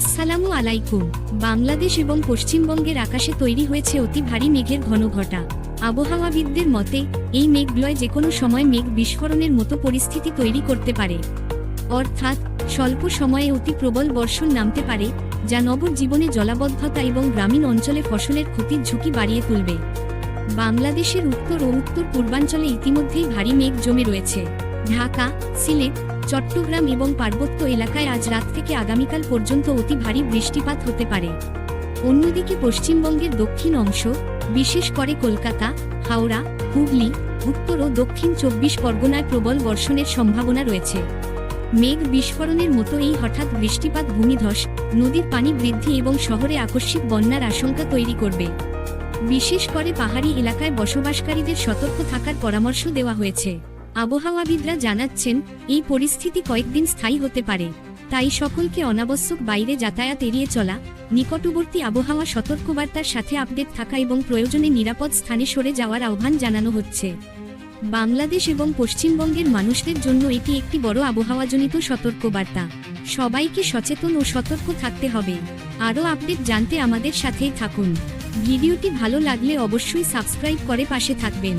আসসালামু আলাইকুম। বাংলাদেশ এবং পশ্চিমবঙ্গের আকাশে তৈরি হয়েছে অতি ভারী মেঘের ঘন ঘটা। আবহাওয়াবিদদের মতে, এই মেঘগুলোয় যে কোনো সময় মেঘ বিস্ফোরণের মতো পরিস্থিতি তৈরি করতে পারে। অর্থাৎ, স্বল্প সময়ে অতি প্রবল বর্ষণ নামতে পারে, যা নগর জীবনে জলাবদ্ধতা এবং গ্রামীণ অঞ্চলে ফসলের ক্ষতির ঝুঁকি বাড়িয়ে তুলবে। বাংলাদেশের উত্তর ও উত্তর পূর্বাঞ্চলে ইতিমধ্যেই ভারী মেঘ জমে রয়েছে। ঢাকা, সিলেট চট্টগ্রাম এবং পার্বত্য এলাকায় আজ রাত থেকে আগামীকাল পর্যন্ত অতি ভারী বৃষ্টিপাত হতে পারে। অন্যদিকে পশ্চিমবঙ্গের দক্ষিণ অংশ, বিশেষ করে কলকাতা, হাওড়া, হুগলি, উত্তর ও দক্ষিণ চব্বিশ পরগনায় প্রবল বর্ষণের সম্ভাবনা রয়েছে। মেঘ বিস্ফোরণের মতো এই হঠাৎ বৃষ্টিপাত ভূমিধস, নদীর পানি বৃদ্ধি এবং শহরে আকস্মিক বন্যার আশঙ্কা তৈরি করবে। বিশেষ করে পাহাড়ি এলাকায় বসবাসকারীদের সতর্ক থাকার পরামর্শ দেওয়া হয়েছে। আবহাওয়াবিদরা জানাচ্ছেন, এই পরিস্থিতি কয়েকদিন স্থায়ী হতে পারে। তাই সকলকে অনাবশ্যক বাইরে যাতায়াত এড়িয়ে চলা, নিকটবর্তী আবহাওয়া সতর্কবার্তার সাথে আপডেট থাকা এবং প্রয়োজনে নিরাপদ স্থানে সরে যাওয়ার আহ্বান জানানো হচ্ছে। বাংলাদেশ এবং পশ্চিমবঙ্গের মানুষদের জন্য এটি একটি বড় আবহাওয়াজনিত সতর্কবার্তা। সবাইকে সচেতন ও সতর্ক থাকতে হবে। আরও আপডেট জানতে আমাদের সাথেই থাকুন। ভিডিওটি ভালো লাগলে অবশ্যই সাবস্ক্রাইব করে পাশে থাকবেন।